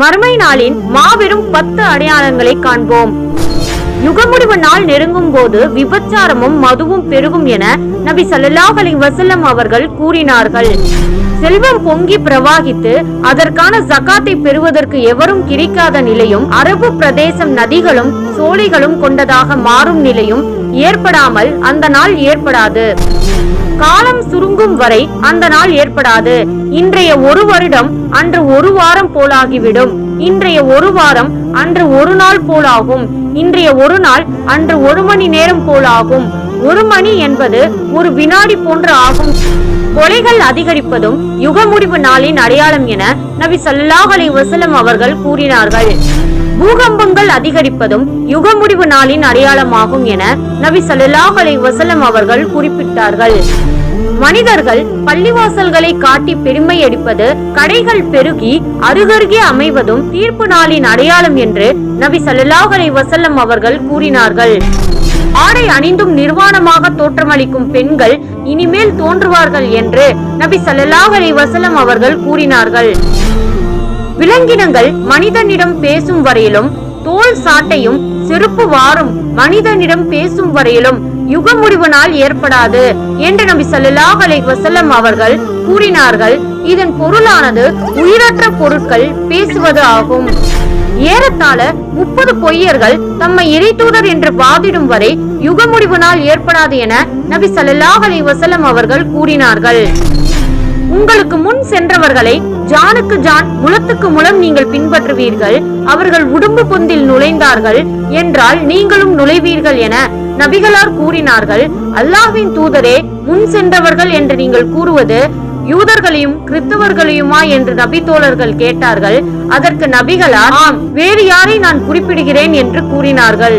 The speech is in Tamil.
மறுமை நாளின் மாபெரும் பத்து அடையாளங்களை காண்போம். நுகமுடிவு நாள் நெருங்கும் போது விபச்சாரமும் மதுவும் பெருகும் என நபி ஸல்லல்லாஹு வசல்லம் அவர்கள் கூறினார்கள். செல்வம் பொங்கி பிரவாகித்து அதற்கான ஜக்காத்தை பெறுவதற்கு எவரும் கிடைக்காத நிலையும் அரபு பிரதேசம் நதிகளும் சோலைகளும் கொண்டதாக மாறும் நிலையும் ஏற்படாமல் அந்த நாள் ஏற்படாது. காலம் சுருங்கும் வரை அந்த நாள் ஏற்படாது. இன்றைய ஒரு வருடம் அன்று ஒரு வாரம் போலாகிவிடும். இன்றைய ஒரு வாரம் அன்று ஒரு நாள் போலாகும். இன்றைய ஒரு நாள் அன்று ஒரு மணி நேரம் போலாகும். ஒரு மணி என்பது ஒரு வினாடி போன்று ஆகும். கொலைகள் அதிகரிப்பதும் யுக முடிவு நாளின் அடையாளம் என நபி சல்லாஹ் அலி வசலம் அவர்கள் கூறினார்கள். பூகம்பங்கள் அதிகரிப்பதும் யுக முடிவு நாளின் அடையாளமாகும் என நபி சல்லாஹ் அலைஹி வசலம் அவர்கள் குறிப்பிட்டார்கள். மனிதர்கள் பள்ளிவாசல்களை காட்டி பெருமை அடிப்பது கடைகள் பெருகி அருகருகே அமைவதும் தீர்ப்பு நாளின் அடையாளம் என்று நபி சல்லாஹ் அலைஹி வசல்லம் அவர்கள் கூறினார்கள். ஆடை அணிந்தும் நிர்வாணமாக தோற்றமளிக்கும் பெண்கள் இனிமேல் தோன்றுவார்கள் என்று நபி சல்லாஹ் அலைஹி வஸல்லம் அவர்கள் கூறினார்கள். விலங்கினங்கள் மனிதனிடம் பேசும் வரையிலும் தோல் சாட்டையும் செருப்பு வாரும் மனிதனிடம் பேசும் வரையிலும் யுக முடிவு நாள் ஏற்படாது என்று நபி ஸல்லல்லாஹு அலை வசல்லம் அவர்கள் கூறினார்கள். இதன் பொருளானது உயிரற்ற பொருட்கள் பேசுவது ஆகும். ஏறத்தாழ முப்பது பொய்யர்கள் தம்மை இறைத்தூதர் என்று வாதிடும் வரை யுக முடிவு நாள் ஏற்படாது என நபி ஸல்லல்லாஹு அலை வசல்லம் அவர்கள் கூறினார்கள். உங்களுக்கு முன் சென்றவர்களை ஜானுக்கு ஜான் முலத்துக்கு முலம் நீங்கள் பின்பற்றுவீர்கள். அவர்கள் உடும்பு பொந்தில் நுழைந்தார்கள் என்றால் நீங்களும் நுழைவீர்கள் என நபிகளார் கூறினார்கள். அல்லாஹ்வின் தூதரே முன் சென்றவர்கள் என்று நீங்கள் கூறுவது யூதர்களையும் கிறிஸ்தவர்களையுமா என்று நபி தோழர்கள் கேட்டார்கள். அதற்கு நபிகளார் ஆம் வேறு யாரை நான் குறிப்பிடுகிறேன் என்று கூறினார்கள்.